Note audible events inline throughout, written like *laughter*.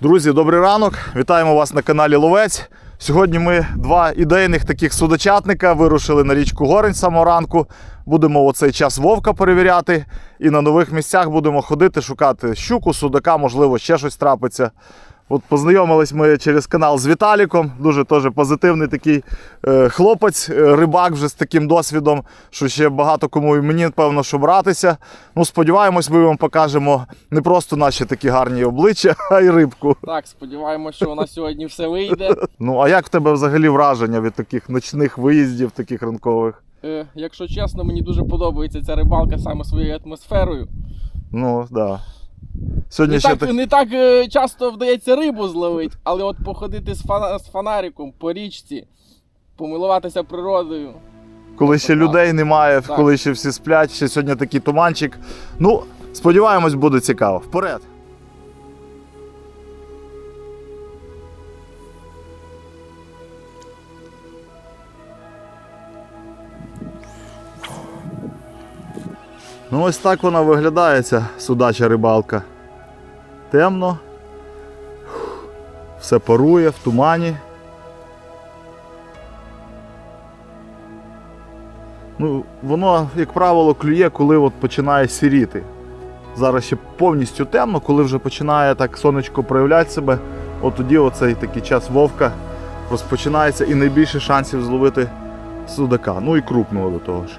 Друзі, добрий ранок! Вітаємо вас на каналі Ловець. Сьогодні ми два ідейних таких судочатника вирушили на річку Горень самого ранку. Будемо оцей час вовка перевіряти і на нових місцях будемо ходити, шукати щуку, судака, можливо, ще щось трапиться. От познайомились ми через канал з Віталіком. Дуже теж позитивний такий е, хлопець, е, рибак вже з таким досвідом, що ще багато кому і мені, певно, що братися. Ну, сподіваємось, ми вам покажемо не просто наші такі гарні обличчя, *laughs* а й рибку. Так, сподіваємося, що у нас сьогодні все вийде. *laughs* Ну, а як в тебе взагалі враження від таких ночних виїздів, таких ранкових? Е, якщо чесно, мені дуже подобається ця рибалка саме своєю атмосферою. Ну, так. Да. Сьогодні Не ще так, так... не так е, часто вдається рибу зловити, але от походити з, фана, з фонариком по річці, помилуватися природою. коли ще людей немає, Так. коли ще всі сплять, ще сьогодні такий туманчик. Ну, сподіваємось, буде цікаво. Вперед! Ну, ось так вона виглядає, ця судача рибалка. Темно. Все парує в тумані. Ну, воно, як правило, клює, коли от починає сіріти. Зараз ще повністю темно, коли вже починає так сонечко проявляти себе, от тоді оцей такий час вовка розпочинається і найбільше шансів зловити судака. Ну і крупного до того ж.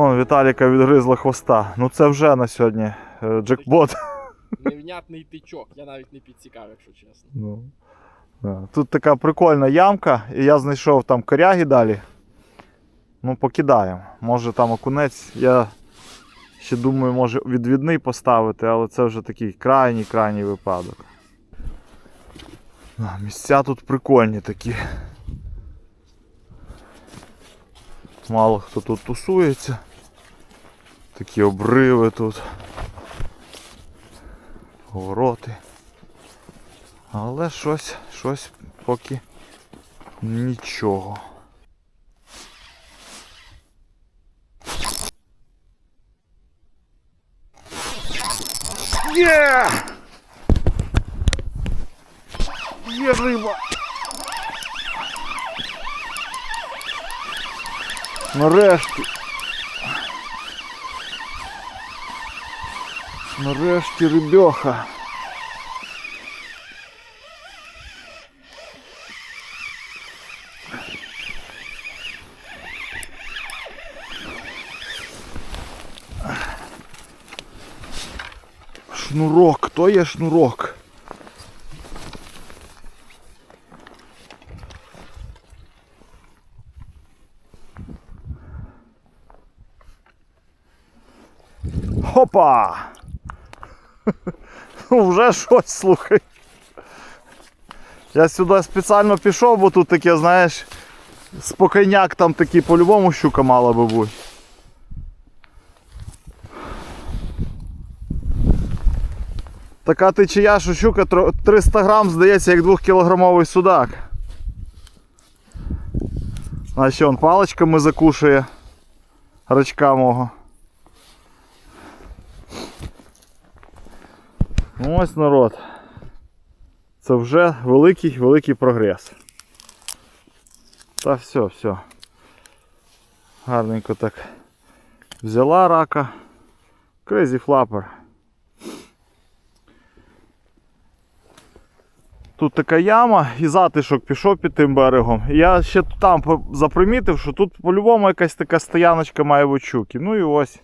Вон Віталіка відгризла хвоста. Ну це вже на сьогодні е, джекпот. *laughs* Невнятний тичок, я навіть не підсікав, якщо чесно. Ну, да. Тут така прикольна ямка, і я знайшов там коряги далі. Ну, покидаємо. Може там окунець. Я ще думаю, може відвідний поставити, але це вже такий крайній крайній випадок. А, Місця тут прикольні такі. Мало хто тут тусується. Такі обриви тут. Повороти. Але щось, щось поки нічого. Є! Є риба! Нарешті. Нарешті рибьоха. Шнурок, то є шнурок. Хопа! *laughs* Ну, вже щось слухай. Я сюди спеціально пішов, бо тут таке, знаєш, спокійняк там такий по-любому щука мала би бути. Така течія, що щука 300 грам, здається, як 2-кілограмовий судак. Ще он паличками закушує рачка мого. Ось народ. Це вже великий великий прогрес. Та все, все. Гарненько так взяла рака. Crazy Flapper. Тут така яма і затишок пішов під тим берегом. Я ще там запримітив, що тут по-любому якась така стояночка має бути щуки. Ну і ось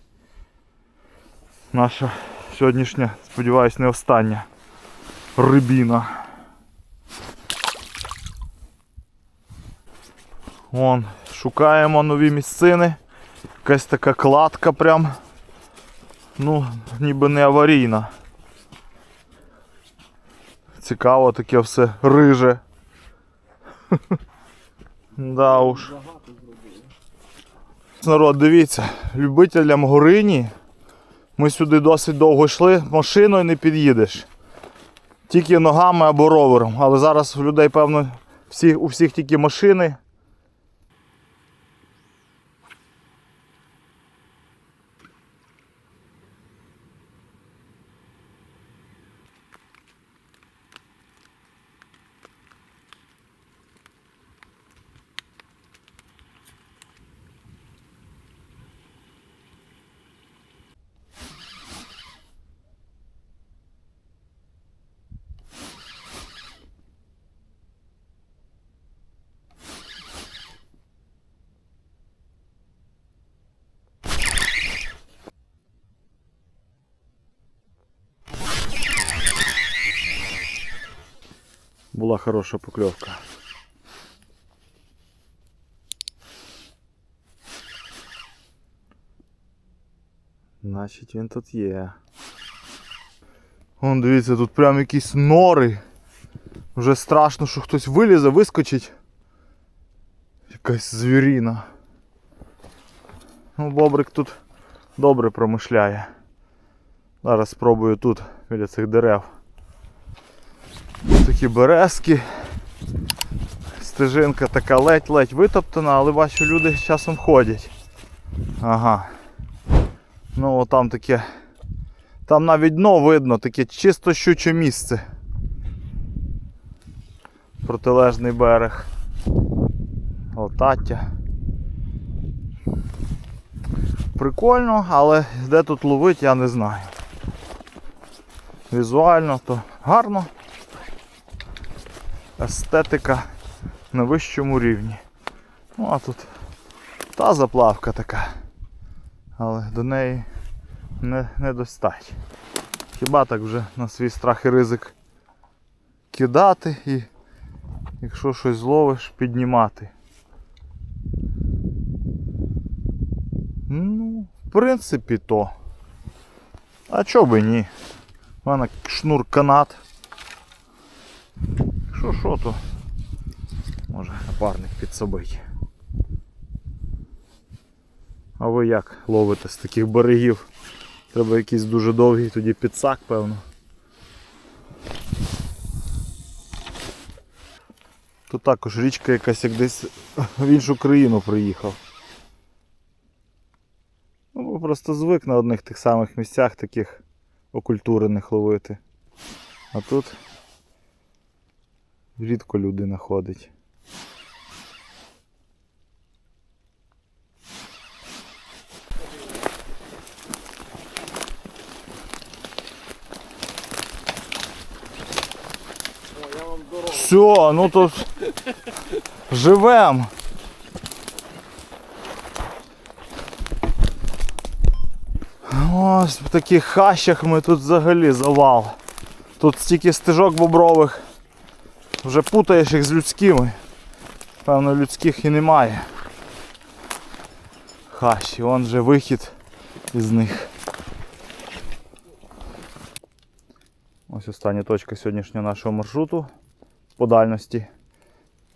наша сьогоднішня, сподіваюсь, не остання рибіна. Вон, шукаємо нові місцини. Якась така кладка прям. Ну, ніби не аварійна. Цікаво таке все риже. *laughs* Да уж. Народ, дивіться, любителям горині Ми сюди досить довго йшли, машиною не під'їдеш. Тільки ногами або ровером. Але зараз у людей, певно, всі, у всіх тільки машини. Була хороша покльовка. Значить він тут є. Вон дивіться, тут прям якісь нори. Вже страшно, що хтось вилізе, вискочить. Якась звіріна. Ну, бобрик тут добре промишляє. Зараз спробую тут, біля цих дерев. Такі березки. Стежинка така ледь-ледь витоптана, але бачу, люди часом ходять. Ага. Ну там таке. Там навіть дно видно, таке чисто щуче місце. Протилежний берег. Латаття. Прикольно, але де тут ловить, я не знаю. Візуально то гарно. Естетика на вищому рівні. Ну а тут та заплавка така. Але до неї не, не достать. Хіба так вже на свій страх і ризик кидати і якщо щось зловиш, піднімати. Ну, в принципі, то. А чо би ні? У мене шнур канат. Що що то? Може напарник підсобить. А ви як ловите з таких берегів? Треба якийсь дуже довгий тоді підсак, певно. Тут також річка якась як десь в іншу країну приїхав. Ну, просто звик на одних тих самих місцях таких окультурених ловити. А тут рідко людина ходить. Все, ну тут живем. Ось в таких хащах ми тут взагалі завал. Тут стільки стежок бобрових. Вже путаєш їх з людськими. Певно, людських і немає. Хащі, вон же вихід із них. Ось остання точка сьогоднішнього нашого маршруту по дальності.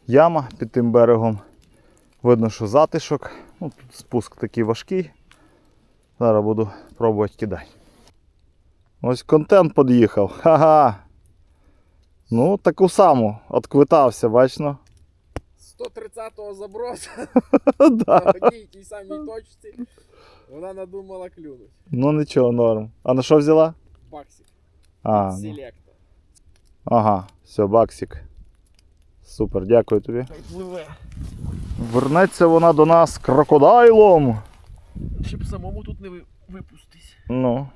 Яма під тим берегом. Видно, що затишок. Ну, тут спуск такий важкий. Зараз буду пробувати кидати. Ось контент під'їхав. Ха-ха. Ну, таку саму. Отквитався, бачно. 130-го заброса *laughs* да. на одній тій самій точці. Вона надумала клюнуть. Ну нічого, норм. А на що взяла? Баксик. А, ну. Селектор. Ага, все, баксик. Супер, дякую тобі. Пливе. Вернеться вона до нас крокодайлом. Щоб самому тут не ви- випустись. Ну.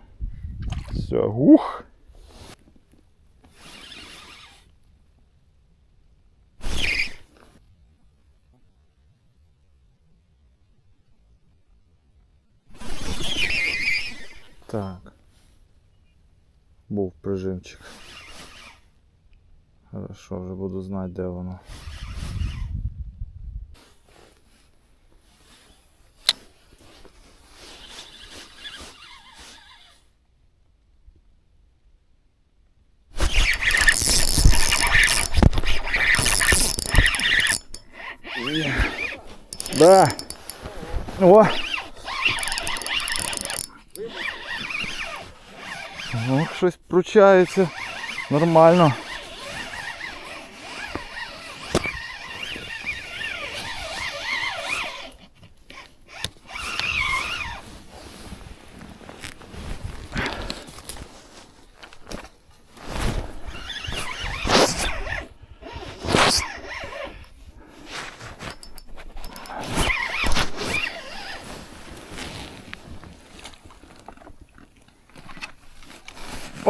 Все, ух. Так. Був прижимчик. Хорошо, вже буду знати, де воно. Да. О. Ну, щось пручається. Нормально.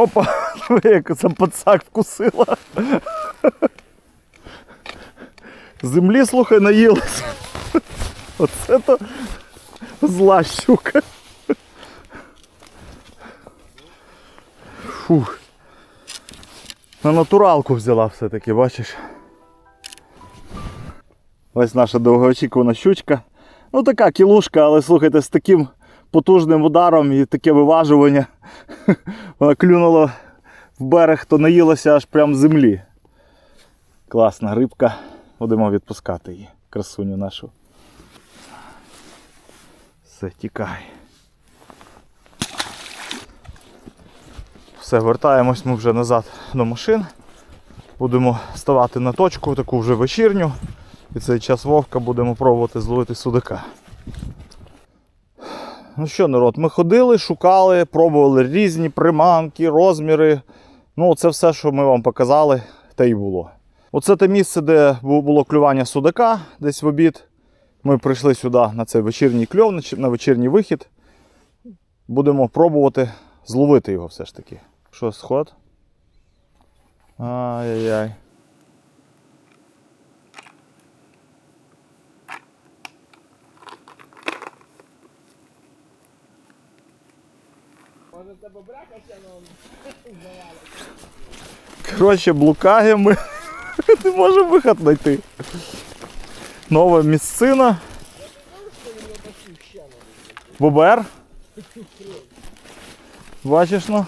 Опа! *laughs* Як це пацак вкусила. Землі, слухай, наїлась. Оце то зла щука. Фух. На натуралку взяла все-таки, бачиш. Ось наша довгоочікувана щучка. Ну така кілушка, але слухайте, з таким потужним ударом і таке виважування. *laughs* Вона клюнула в берег, то наїлася аж прям землі. Класна рибка. Будемо відпускати її, красуню нашу. Все, тікай. Все, вертаємось ми вже назад до машин. Будемо ставати на точку, таку вже вечірню. І цей час вовка будемо пробувати зловити судака. Ну що, народ, ми ходили, шукали, пробували різні приманки, розміри. Ну, це все, що ми вам показали, те й було. Оце те місце, де було клювання судака десь в обід. Ми прийшли сюди на цей вечірній кльов, на вечірній вихід. Будемо пробувати зловити його все ж таки. Що, сход? Ай-яй-яй. Може в тебе брака ще на Коротше, блукаємо ми. *laughs* Не можемо виход знайти. Нова місцина. Бобер. Бачиш, ну?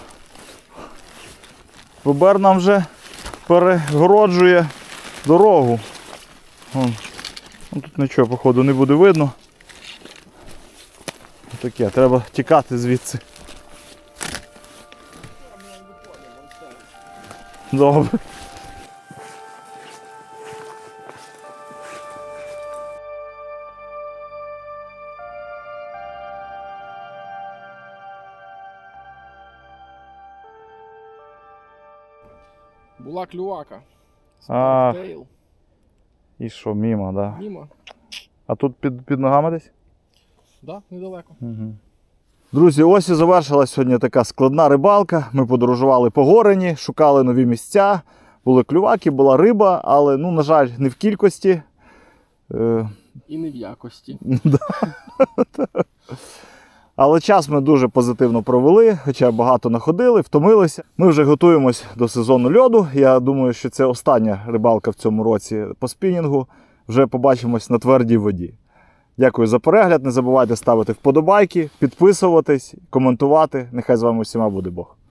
Бобер нам вже перегороджує дорогу. Вон. Ну, тут нічого, походу, не буде видно. Таке, треба тікати звідси. Добре. Була клювака. А. Тейл. І що, мімо, да. Мімо. А тут під, під ногами десь? Да, недалеко. Угу. Друзі, ось і завершилась сьогодні така складна рибалка. Ми подорожували по горені, шукали нові місця. Були клюваки, була риба, але, ну, на жаль, не в кількості. Е, І не в якості. *laughs* Але час ми дуже позитивно провели, хоча багато находили, втомилися. Ми вже готуємось до сезону льоду. Я думаю, що це остання рибалка в цьому році по спінінгу. Вже побачимось на твердій воді. Дякую за перегляд. Не забувайте ставити вподобайки, підписуватись, коментувати. Нехай з вами усіма буде Бог.